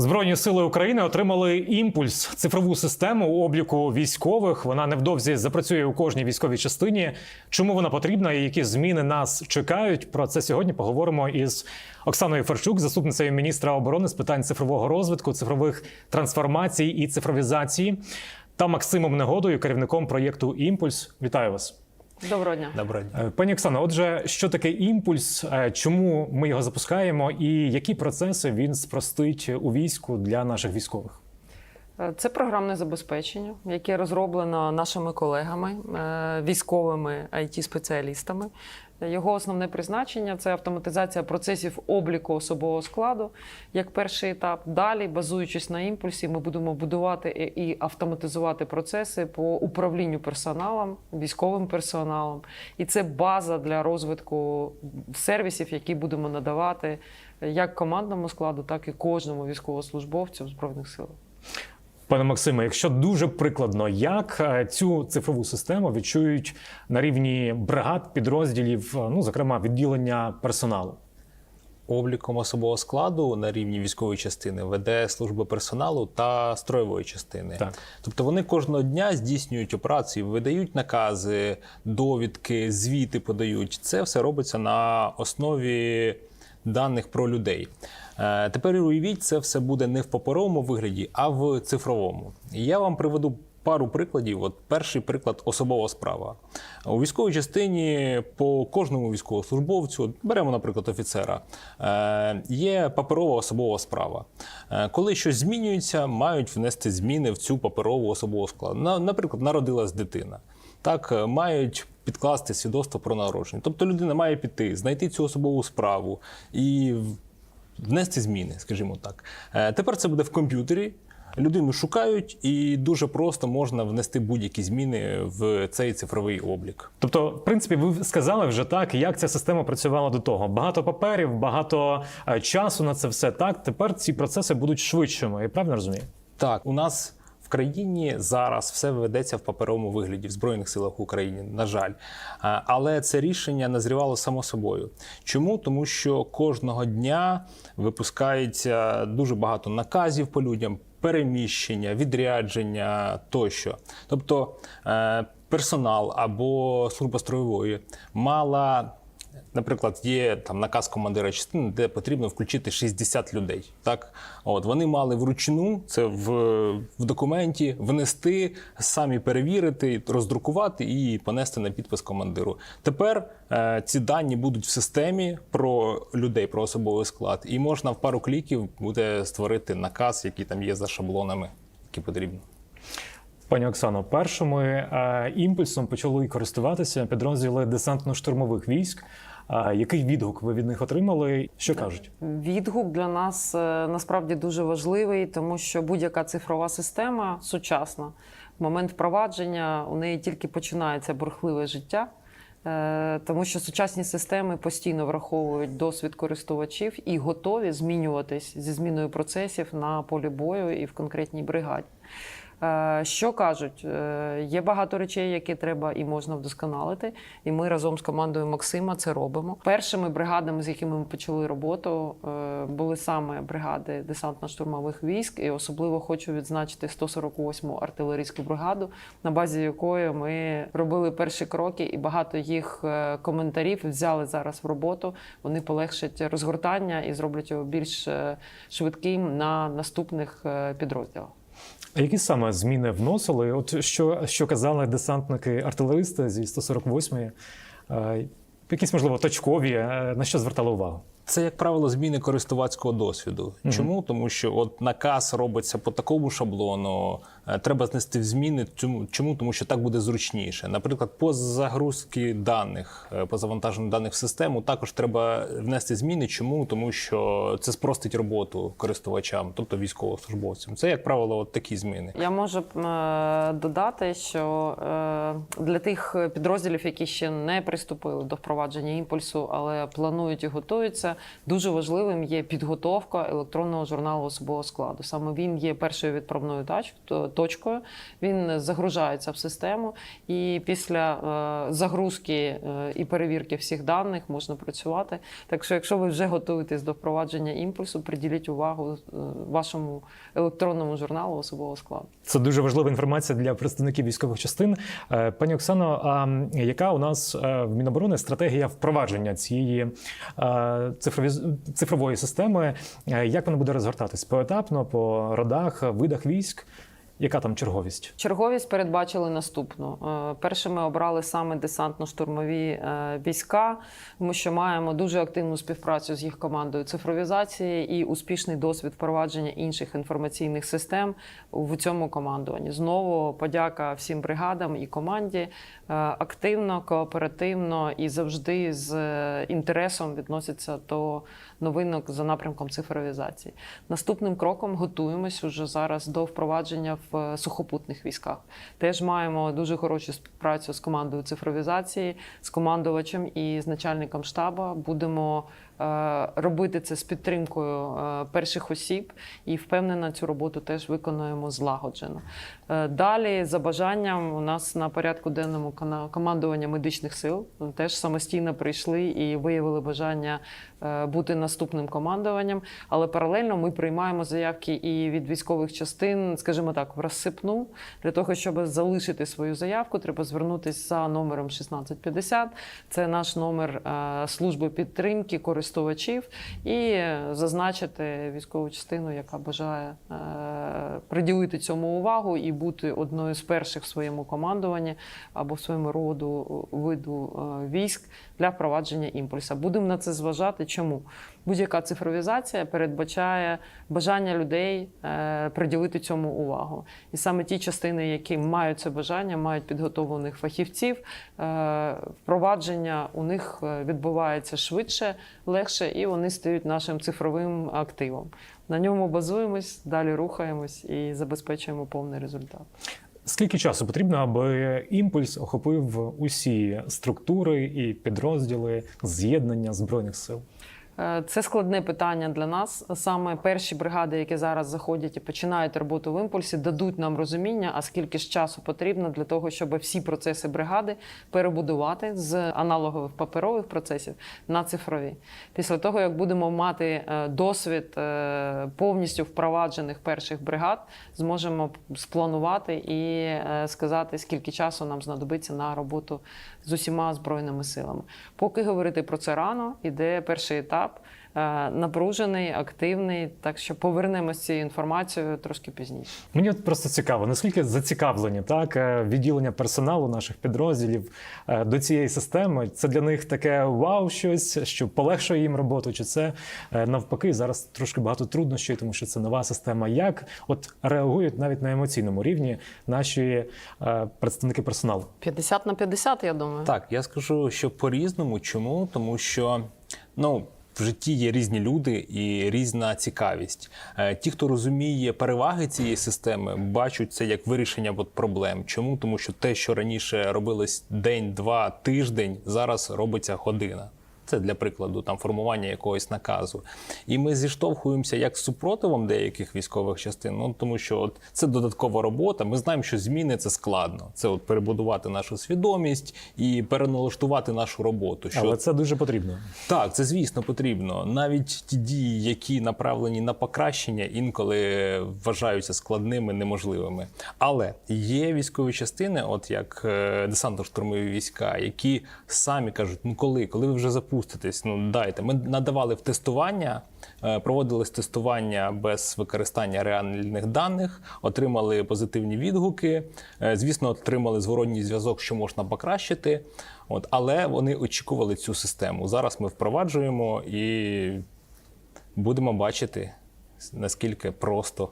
Збройні сили України отримали імпульс цифрову систему обліку військових. Вона невдовзі запрацює у кожній військовій частині. Чому вона потрібна і які зміни нас чекають? Про це сьогодні поговоримо із Оксаною Ферчук, заступницею міністра оборони з питань цифрового розвитку, цифрових трансформацій і цифровізації, та Максимом Негодою, керівником проєкту Імпульс. Вітаю вас. Доброго дня. Доброго дня. Е, Пані Оксано, отже, що таке імпульс? Е, Чому ми його запускаємо, і які процеси він спростить у війську для наших військових? Е, Це програмне забезпечення, яке розроблено нашими колегами, військовими it спеціалістами Його основне призначення це автоматизація процесів обліку особового складу як перший етап. Далі, базуючись на імпульсі, ми будемо будувати і автоматизувати процеси по управлінню персоналом, військовим персоналом. І це база для розвитку сервісів, які будемо надавати як командному складу, так і кожному військовослужбовцю в збройних силах. Пане Максиме, якщо дуже прикладно, як е, цю цифрову систему відчують на рівні бригад, підрозділів, е, ну зокрема відділення персоналу? Обліком особового складу на рівні військової частини веде служба персоналу та строєвої частини. Так. Тобто вони кожного дня здійснюють операції, видають накази, довідки, звіти подають. Це все робиться на основі даних про людей. Е, Тепер уявіть, це все буде не в паперовому вигляді, а в цифровому. Я вам приведу пару прикладів. От перший приклад особова справа. У військовій частині по кожному військовослужбовцю, беремо, наприклад, офіцера, е, є паперова особова справа. Е, Коли щось змінюється, мають внести зміни в цю паперову особову складу. Наприклад, народилась дитина. Так, е, мають підкласти свідоцтво про народження. Тобто людина має піти, знайти цю особову справу і внести зміни, скажімо так. Е, Тепер це буде в комп'ютері. Людину шукають, і дуже просто можна внести будь-які зміни в цей цифровий облік. Тобто, в принципі, ви сказали вже так, як ця система працювала до того. Багато паперів, багато е, часу на це все. Так тепер ці процеси будуть швидшими. Я правильно розумію? Так, у нас країні зараз все ведеться в паперовому вигляді в Збройних силах України, на жаль. Але це рішення назрівало само собою. Чому? Тому що кожного дня випускається дуже багато наказів по людям, переміщення, відрядження тощо. Тобто е, персонал або служба строєвої мала. Наприклад, є там наказ командира частини, де потрібно включити 60 людей. Так, от вони мали вручну це в, в документі внести, самі перевірити, роздрукувати і понести на підпис командиру. Тепер е, ці дані будуть в системі про людей, про особовий склад, і можна в пару кліків буде створити наказ, який там є за шаблонами, які потрібні. Пані Оксано, першими е, імпульсом почали користуватися підрозділи десантно-штурмових військ. Е, який відгук ви від них отримали? Що кажуть? Відгук для нас е, насправді дуже важливий, тому що будь-яка цифрова система сучасна, в момент впровадження у неї тільки починається бурхливе життя. Тому що сучасні системи постійно враховують досвід користувачів і готові змінюватись зі зміною процесів на полі бою і в конкретній бригаді. Е, Що кажуть? Е, Є багато речей, які треба і можна вдосконалити. І ми разом з командою Максима це робимо. Першими бригадами, з якими ми почали роботу, е, були саме бригади десантно-штурмових військ. І особливо хочу відзначити 148-му артилерійську бригаду, на базі якої ми робили перші кроки, і багато їх коментарів взяли зараз в роботу. Вони полегшать розгортання і зроблять його більш швидким на наступних підрозділах. А які саме зміни вносили? От що, що казали десантники артилеристи зі 148-ї? Е, Якісь можливо точкові, е, на що звертали увагу? Це, як правило, зміни користувацького досвіду. Чому? Тому що от наказ робиться по такому шаблону, е, треба знести в зміни. Чому? Чому? Тому що так буде зручніше. Наприклад, по загрузці даних, е, по завантаженню даних в систему також треба внести зміни. Чому? Тому що це спростить роботу користувачам, тобто військовослужбовцям. Це, як правило, от такі зміни. Я можу е, додати, що для тих підрозділів, які ще не приступили до впровадження імпульсу, але планують і готуються, дуже важливим є підготовка електронного журналу особового складу. Саме він є першою відправною точкою. Він загружається в систему, і після е, загрузки е, і перевірки всіх даних можна працювати. Так що, якщо ви вже готуєтесь до впровадження імпульсу, приділіть увагу е, вашому електронному журналу особового складу. Це дуже важлива інформація для представників військових частин. Пані Оксано, а яка у нас в Міноборони стратегія впровадження цієї е, цифрові- цифрової системи? Е, Як вона буде розгортатись? Поетапно, по родах, видах військ? Яка там черговість? Черговість передбачили наступну. Е, Першими обрали саме десантно-штурмові е, війська, тому що маємо дуже активну співпрацю з їх командою цифровізації і успішний досвід впровадження інших інформаційних систем в цьому командуванні. Знову подяка всім бригадам і команді е, активно, кооперативно і завжди з інтересом відносяться до новинок за напрямком цифровізації. Наступним кроком готуємось уже зараз до впровадження в е, сухопутних військах. Теж маємо дуже хорошу співпрацю з командою цифровізації, з командувачем і з начальником штабу. Будемо робити це з підтримкою е, перших осіб, і впевнена, цю роботу теж виконуємо злагоджено. Е, Далі, за бажанням, у нас на порядку денному командування медичних сил теж самостійно прийшли і виявили бажання е, бути наступним командуванням. Але паралельно ми приймаємо заявки і від військових частин, скажімо так, в розсипну. Для того, щоб залишити свою заявку, треба звернутися за номером 1650. Це наш номер е, служби підтримки користувачів, і зазначити військову частину, яка бажає е, приділити цьому увагу і бути одною з перших в своєму командуванні або в своєму роду виду е, військ для впровадження імпульса. Будемо на це зважати. Чому? Будь-яка цифровізація передбачає бажання людей е, приділити цьому увагу. І саме ті частини, які мають це бажання, мають підготовлених фахівців, е, впровадження у них е, відбувається швидше, легше, і вони стають нашим цифровим активом. На ньому базуємось, далі рухаємось і забезпечуємо повний результат. Скільки часу потрібно, аби імпульс охопив усі структури і підрозділи з'єднання збройних сил? Е, Це складне питання для нас. Саме перші бригади, які зараз заходять і починають роботу в імпульсі, дадуть нам розуміння, а скільки ж часу потрібно для того, щоб всі процеси бригади перебудувати з аналогових паперових процесів на цифрові. Після того, як будемо мати е, досвід е, повністю впроваджених перших бригад, зможемо спланувати і сказати, скільки часу нам знадобиться на роботу з усіма збройними силами. Поки говорити про це рано, іде перший етап. Е, Напружений, активний, так що повернемось з цією інформацією трошки пізніше. Мені от просто цікаво, наскільки зацікавлені так е, відділення персоналу наших підрозділів е, до цієї системи. Це для них таке вау, щось, що полегшує їм роботу, чи це навпаки зараз трошки багато труднощів, тому що це нова система. Як от реагують навіть на емоційному рівні наші е, представники персоналу? 50 на 50, я думаю. Так, я скажу, що по-різному. Чому? Тому що ну. В житті є різні люди і різна цікавість. Е, Ті, хто розуміє переваги цієї системи, бачать це як вирішення проблем. Чому? Тому що те, що раніше робилось день, два, тиждень, зараз робиться година. Це для прикладу там формування якогось наказу. І ми зіштовхуємося як з супротивом деяких військових частин. Ну тому що от це додаткова робота. Ми знаємо, що зміни це складно. Це от перебудувати нашу свідомість і переналаштувати нашу роботу. Що Але це дуже потрібно. так, це звісно потрібно. Навіть ті дії, які направлені на покращення, інколи вважаються складними, неможливими. Але є військові частини, от як е, десантно-штурмові війська, які самі кажуть: ну коли, коли ви вже запуститесь, ну дайте. Ми надавали в тестування, е, проводилось тестування без використання реальних даних, отримали позитивні відгуки. е, Звісно, отримали зворотній зв'язок, що можна покращити. От, але вони очікували цю систему. Зараз ми впроваджуємо і будемо бачити, наскільки просто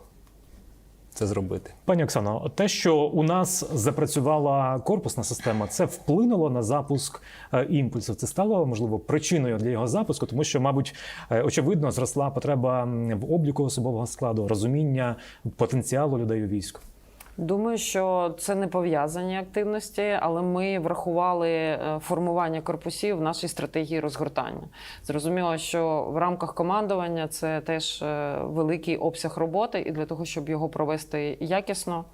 це зробити. Пані Оксано, те, що у нас запрацювала корпусна система, це вплинуло на запуск імпульсів. імпульсу. Це стало можливо причиною для його запуску, тому що, мабуть, е, очевидно, зросла потреба в обліку особового складу, розуміння потенціалу людей у війську. Думаю, що це не пов'язані активності, але ми врахували е, формування корпусів в нашій стратегії розгортання. Зрозуміло, що в рамках командування це теж е, великий обсяг роботи, і для того, щоб його провести якісно,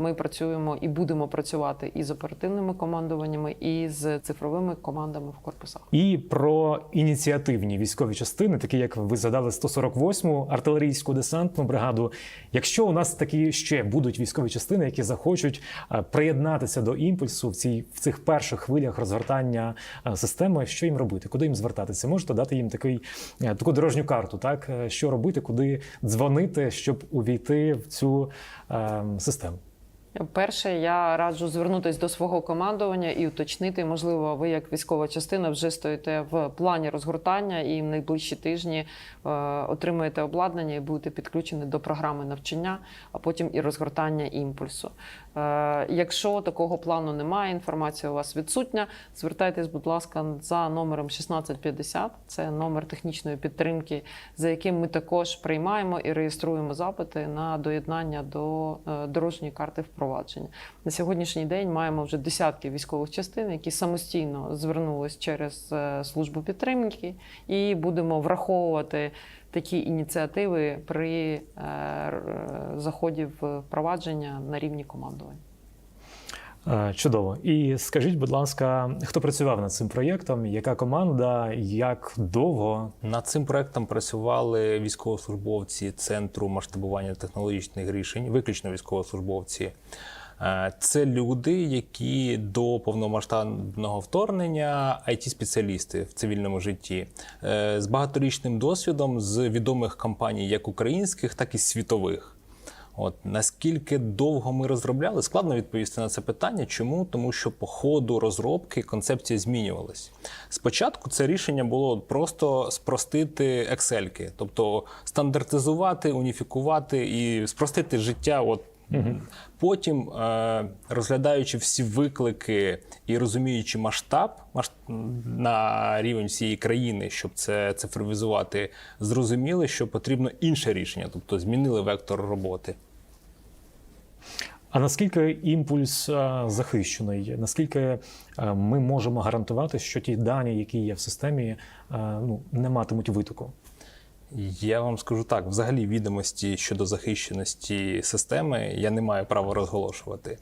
ми працюємо і будемо працювати і з оперативними командуваннями, і з цифровими командами в корпусах. І про ініціативні військові частини, такі як ви згадали 148-му артилерійську десантну бригаду. Якщо у нас такі ще будуть військові частини, які захочуть е, приєднатися до імпульсу в цій в цих перших хвилях розгортання е, системи, що їм робити, куди їм звертатися? Можете дати їм такий е, таку дорожню карту, так що робити, куди дзвонити, щоб увійти в цю е, систему. Перше, я раджу звернутися до свого командування і уточнити, можливо, ви як військова частина вже стоїте в плані розгортання і в найближчі тижні е, отримуєте обладнання і будете підключені до програми навчання, а потім і розгортання імпульсу. Е, якщо такого плану немає, інформація у вас відсутня, звертайтесь, будь ласка, за номером 1650. Це номер технічної підтримки, за яким ми також приймаємо і реєструємо запити на доєднання до е, дорожньої карти впровадження. На сьогоднішній день маємо вже десятки військових частин, які самостійно звернулись через е, службу підтримки, і будемо враховувати такі ініціативи при е, заході в впровадження на рівні командування. Е, Чудово. І скажіть, будь ласка, хто працював над цим проєктом? Яка команда? Як довго? Над цим проектом працювали військовослужбовці Центру масштабування технологічних рішень, виключно військовослужбовці. Е, Це люди, які до повномасштабного вторгнення it спеціалісти в цивільному житті е, з багаторічним досвідом з відомих компаній, як українських, так і світових. От наскільки довго ми розробляли, складно відповісти на це питання. Чому? Тому що по ходу розробки концепція змінювалась. Спочатку це рішення було просто спростити Excel-ки, тобто стандартизувати, уніфікувати і спростити життя. От Потім, е, розглядаючи всі виклики і розуміючи масштаб масш- на рівень всієї країни, щоб це цифровізувати, зрозуміли, що потрібно інше рішення, тобто змінили вектор роботи. А наскільки імпульс е, захищений? Наскільки е, ми можемо гарантувати, що ті дані, які є в системі, ну не матимуть витоку? Я вам скажу так: взагалі відомості щодо захищеності системи я не маю права розголошувати.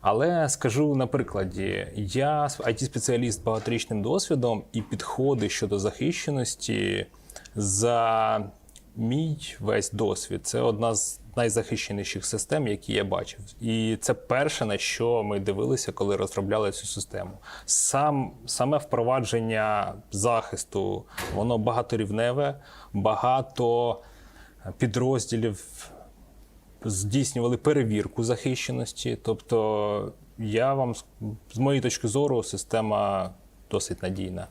Але скажу на прикладі: я it спеціаліст багаторічним досвідом і підходи щодо захищеності за мій весь досвід. Це одна з найзахищеніших систем, які я бачив. І це перше, на що ми дивилися, коли розробляли цю систему. Сам, саме впровадження захисту, воно багаторівневе, багато підрозділів здійснювали перевірку захищеності. Тобто, я вам з- моєї точки зору, система досить надійна.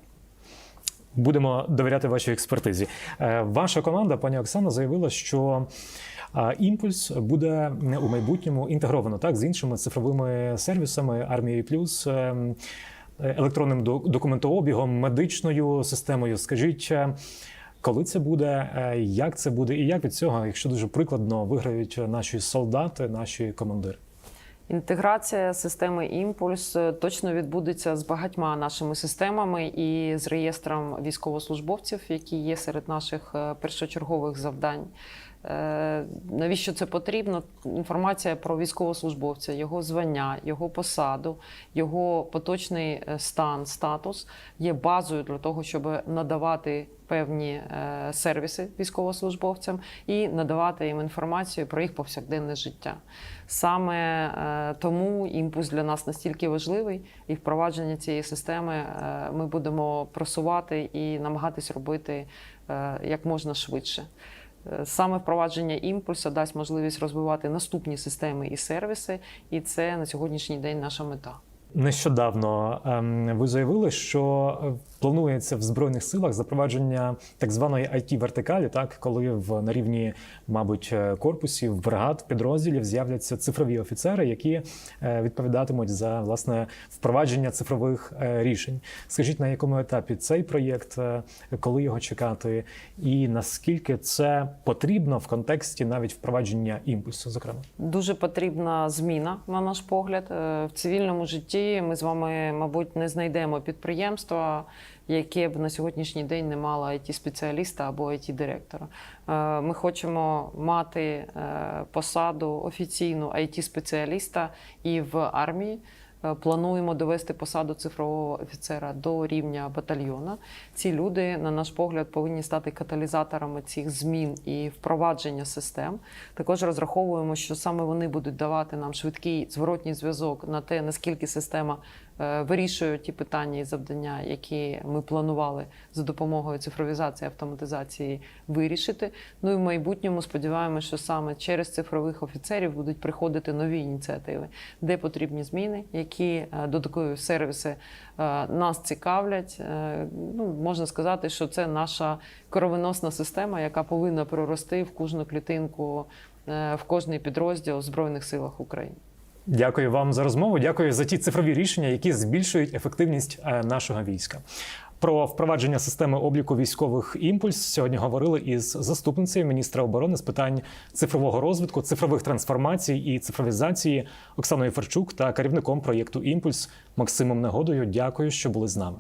Будемо довіряти вашій експертизі. Е, Ваша команда, пані Оксана, заявила, що імпульс буде у майбутньому інтегровано так з іншими цифровими сервісами армією плюс. е, Електронним до- документообігом, медичною системою. Скажіть, е, коли це буде, е, як це буде, і як від цього, якщо дуже прикладно, виграють наші солдати, наші командири? Інтеграція системи імпульс точно відбудеться з багатьма нашими системами і з реєстром військовослужбовців, які є серед наших е, першочергових завдань. Е, Навіщо це потрібно? Інформація про військовослужбовця, його звання, його посаду, його поточний е, стан, статус є базою для того, щоб надавати певні е, сервіси військовослужбовцям і надавати їм інформацію про їх повсякденне життя. Саме тому імпульс для нас настільки важливий, і впровадження цієї системи ми будемо просувати і намагатись робити як можна швидше. Е, Саме впровадження імпульсу дасть можливість розвивати наступні системи і сервіси, і це на сьогоднішній день наша мета. Нещодавно ем, ви заявили, що е, планується в збройних силах запровадження так званої it вертикалі, так коли в на рівні, мабуть, е, корпусів, бригад, підрозділів з'являться цифрові офіцери, які е, відповідатимуть за власне впровадження цифрових рішень. Скажіть, на якому етапі цей проєкт, коли його чекати, і наскільки це потрібно в контексті навіть впровадження імпульсу, зокрема? Дуже потрібна зміна, на наш погляд. В цивільному житті ми з вами, мабуть, не знайдемо підприємства, яке б на сьогоднішній день не мало it спеціаліста або it директора Ми хочемо мати е, посаду офіційну it спеціаліста і в армії. Е, Плануємо довести посаду цифрового офіцера до рівня батальйона. Ці люди, на наш погляд, повинні стати каталізаторами цих змін і впровадження систем. Також розраховуємо, що саме вони будуть давати нам швидкий зворотній зв'язок на те, наскільки система вирішує ті питання і завдання, які ми планували за допомогою цифровізації автоматизації вирішити. Ну і в майбутньому сподіваємося, що саме через цифрових офіцерів будуть приходити нові ініціативи, де потрібні зміни, які е, додаткові сервіси е, нас цікавлять. Е, Ну можна сказати, що це наша кровоносна система, яка повинна прорости в кожну клітинку, е, в кожний підрозділ в збройних силах України. Дякую вам за розмову. Дякую за ті цифрові рішення, які збільшують ефективність е, нашого війська. Про впровадження системи обліку військових імпульс сьогодні говорили із заступницею міністра оборони з питань цифрового розвитку, цифрових трансформацій і цифровізації Оксаною Ферчук та керівником проєкту Імпульс Максимом Негодою. Дякую, що були з нами.